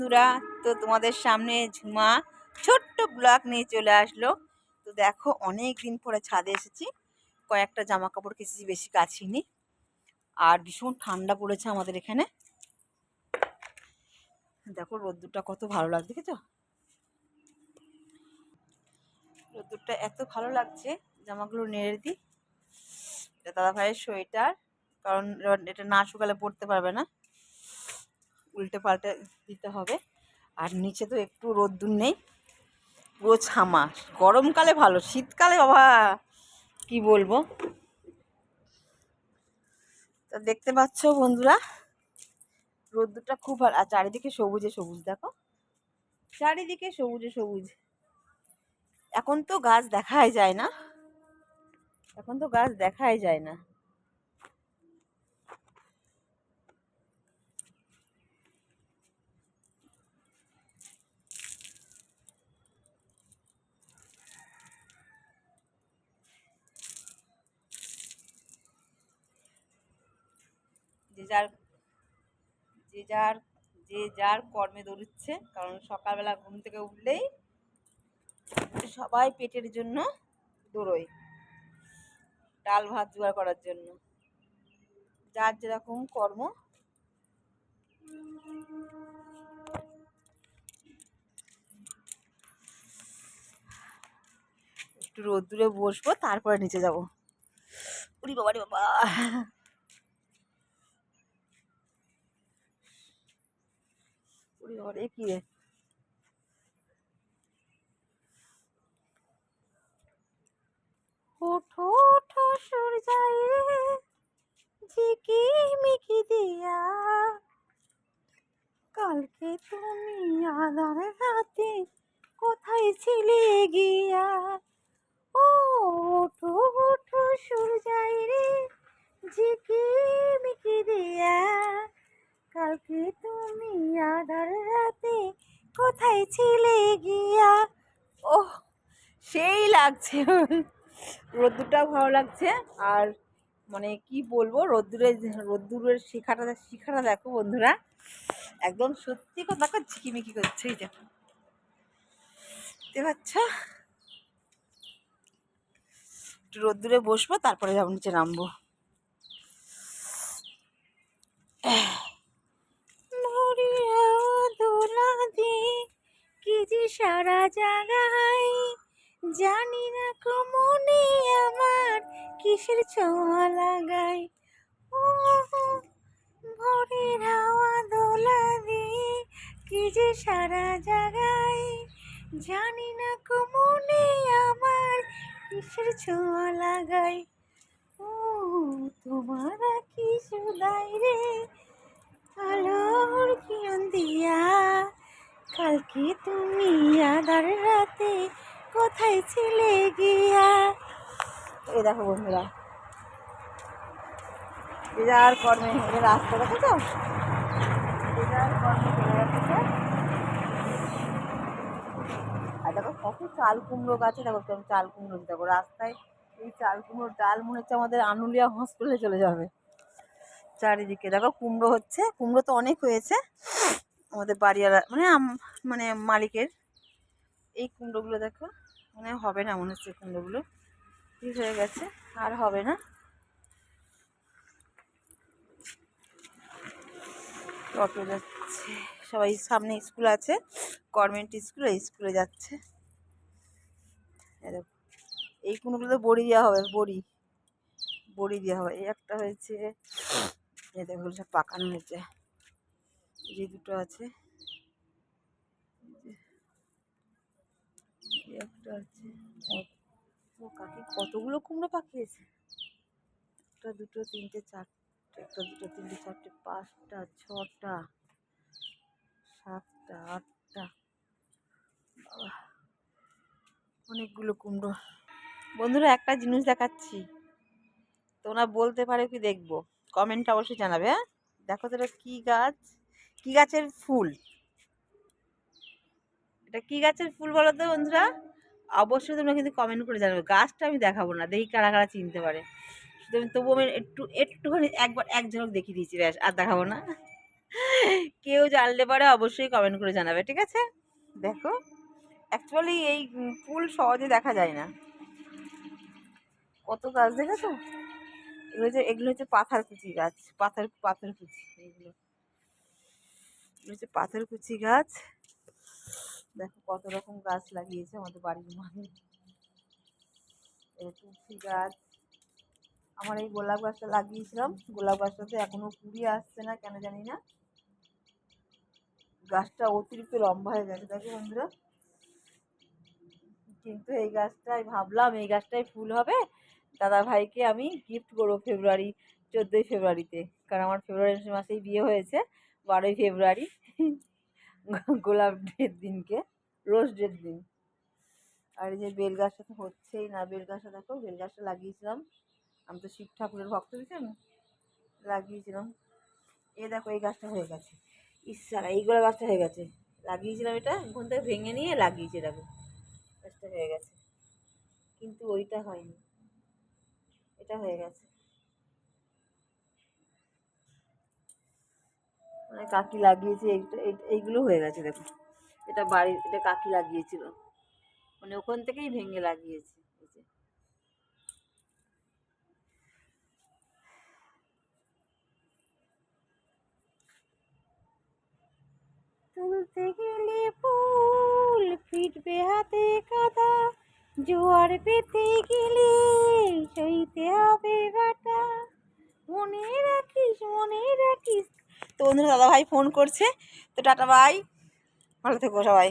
বন্ধুরা, তো তোমাদের সামনে ঝুমা ছোট্ট ব্লগ নিয়ে চলে আসলো। তো দেখো অনেক দিন পরে ছাদে এসেছি। কয়েকটা জামা কাপড় কেচেছি, বেশি কাছিনি আর ভীষণ ঠান্ডা পড়েছে আমাদের এখানে। দেখো, রোদ্দুরটা কত ভালো লাগছে, দেখেছ? রোদ্দুরটা এত ভালো লাগছে, জামাগুলো নেড়ে দিই। দাদা ভাইয়ের সোয়েটার, কারণ এটা না শুকালে পরতে পারবে না। উল্টে পাল্টে দিতে হবে। আর নিচে তো একটু রোদ্দুর নেই। পুরো ছামা। গরমকালে ভালো, শীতকালে বাবা, কি বলব? তা দেখতে পাচ্ছ বন্ধুরা, রোদ্দুরটা খুব ভালো। আর চারিদিকে সবুজে সবুজ, দেখো। চারিদিকে সবুজে সবুজ। এখন তো গাছ দেখাই যায় না। এখন তো গাছ দেখাই যায় না। যার, যে যার যে যার কর্মে দৌড়চ্ছে, কারণ সকালবেলা ঘুম থেকে উঠলেই সবাই পেটের জন্য দৌড়োয়, ডাল ভাত জোগাড় করার জন্য। যার যেরকম কর্ম। একটু রোদ্দুরে বসবো, তারপরে নিচে যাব। উরি বাবা রে বাবা। উরি বাবা রে কি রে ওঠো ওঠো সূর্যাই রে ঝিকি মিকি দিয়া। কালকে তুমি আধার রাতে কোথায় ছিলে গিয়া? ও ওঠো সেই লাগছে। রোদ্দুরটাও ভালো লাগছে। আর মানে কি বলব, রোদ্দুরের রোদ্দুরের শিখাটা শিখাটা দেখো বন্ধুরা। একদম সত্যি কথা, দেখো ঝিকিমিকি করছে, এই দেখো দেখতে পাচ্ছ? একটু রোদ্দুরে বসবো, তারপরে যাব নিচে নামবো। সারা জায়গায়। জানি না কমনে আমার কিসের ছোঁয়া লাগাই ও ভোরের হাওয়া দোলা দিয়ে কি যে সারা জায়গায় জানি না কমনে আমার কিসের ছোঁয়া লাগাই ও, তোমার কি সুদাই রে? আলোর কিরণ দিয়া কালকে তুমি কোথায় ছিলে গিয়া? এই দেখো বন্ধুরা। যে যার কর্মে এটা রাস্তা দেখো তো যে যার কর্মে চলে যাচ্ছে আর দেখো কত চাল কুমড়ো গাছে, দেখো কেমন চাল কুমড়ো দেখো রাস্তায় এই চাল কুমড়োর ডাল মনে হচ্ছে আমাদের আনুলিয়া হসপিটালে চলে যাবে। চারিদিকে দেখো কুমড়ো হচ্ছে। কুমড়ো তো অনেক হয়েছে। আমাদের বাড়িওয়ালা মানে মানে মালিকের। এই কুমড়োগুলো দেখো। হবে না মনে হচ্ছে কুমড়োগুলো। ঠিক হয়ে গেছে, আর হবে না। অটো যাচ্ছে। সবাই সামনে স্কুল আছে, গভর্নমেন্ট স্কুল, এই স্কুলে যাচ্ছে। এই কুমড়োগুলো বড়ি দেওয়া হবে, বড়ি। বড়ি দেওয়া হবে। এই একটা হয়েছে, এই দেখো সব পাকানো হয়েছে। যে দুটো আছে। একটা আছে। কাকি কতগুলো কুমড়ো পাকিয়েছে? একটা, দুটো, তিনটে, চারটে, একটা, দুটো, তিনটে, চারটে, পাঁচটা, ছটা, সাতটা, আটটা। বাবা অনেকগুলো কুমড়ো। বন্ধুরা, একটা জিনিস দেখাচ্ছি। তোমরা বলতে পারো কি দেখব? কমেন্টটা অবশ্যই জানাবে হ্যাঁ? দেখো তো এটা কী গাছ? কী গাছের ফুল? এটা কী গাছের ফুল বলো তো বন্ধুরা? অবশ্যই তোমরা কিন্তু কমেন্ট করে জানাবে। গাছটা আমি দেখাবো না, দেখি কারা কারা চিনতে পারে। শুধু তবু আমি একটু, একটুখানি একবার এক ঝলক দেখিয়ে দিয়েছি, ব্যাস, আর দেখাবো না। কেউ জানলে পারে, অবশ্যই কমেন্ট করে জানাবে, ঠিক আছে? দেখো অ্যাকচুয়ালি এই ফুল সহজে দেখা যায় না। কত গাছ দেখেছ? এগুলো হচ্ছে এগুলো হচ্ছে পাথার কুচি গাছ, পাথর পাথর কুচি, এগুলো। এগুলো হচ্ছে পাথর কুচি গাছ। দেখো কত রকম গাছ লাগিয়েছে আমাদের বাড়ির এই তুলসী গাছ। আমার এই গোলাপ গাছটা লাগিয়েছিলাম। গোলাপ গাছটাতে এখনও কুড়ি আসছে না, কেন জানি না। গাছটা অতিরিক্ত লম্বা হয়ে গেছে, দেখো বন্ধুরা। কিন্তু এই গাছটাই ভাবলাম, এই গাছটাই ফুল হবে। দাদা ভাইকে আমি গিফট করব ফেব্রুয়ারি, চোদ্দোই ফেব্রুয়ারিতে। কারণ আমার ফেব্রুয়ারি মাসেই বিয়ে হয়েছে, বারোই ফেব্রুয়ারি। গোলাপ ডের দিনকে, রোজ ডের দিন। আর এই যে বেল গাছটা তো হচ্ছেই না বেল গাছটা দেখো বেল গাছটা লাগিয়েছিলাম। আমি তো শিব ঠাকুরের ভক্ত দিচ্ছেন লাগিয়েছিলাম। এ দেখো, এই গাছটা হয়ে গেছে। ইসারা এইগুলো গাছটা হয়ে গেছে। লাগিয়েছিলাম এটা, ওখান থেকে ভেঙে নিয়ে লাগিয়েছি, দেখো। গাছটা হয়ে গেছে। কিন্তু ওইটা হয়নি। এটা হয়ে গেছে। মানে কাকি লাগিয়েছে এইগুলো হয়ে গেছে দেখো। এটা বাড়ির, এটা কাকি লাগিয়েছিল। মানে ওখান থেকেই ভেঙে লাগিয়েছে তুলতে গেলে ফুল ফিটবে হাতে কাদা, জোয়ার পেতে গেলে সইতে হবে বাটা। মনে রাখিস মনে রাখিস তো বন্ধুরা দাদা ভাই ফোন করছে। তো টাটা ভাই ভালো থেকো সবাই।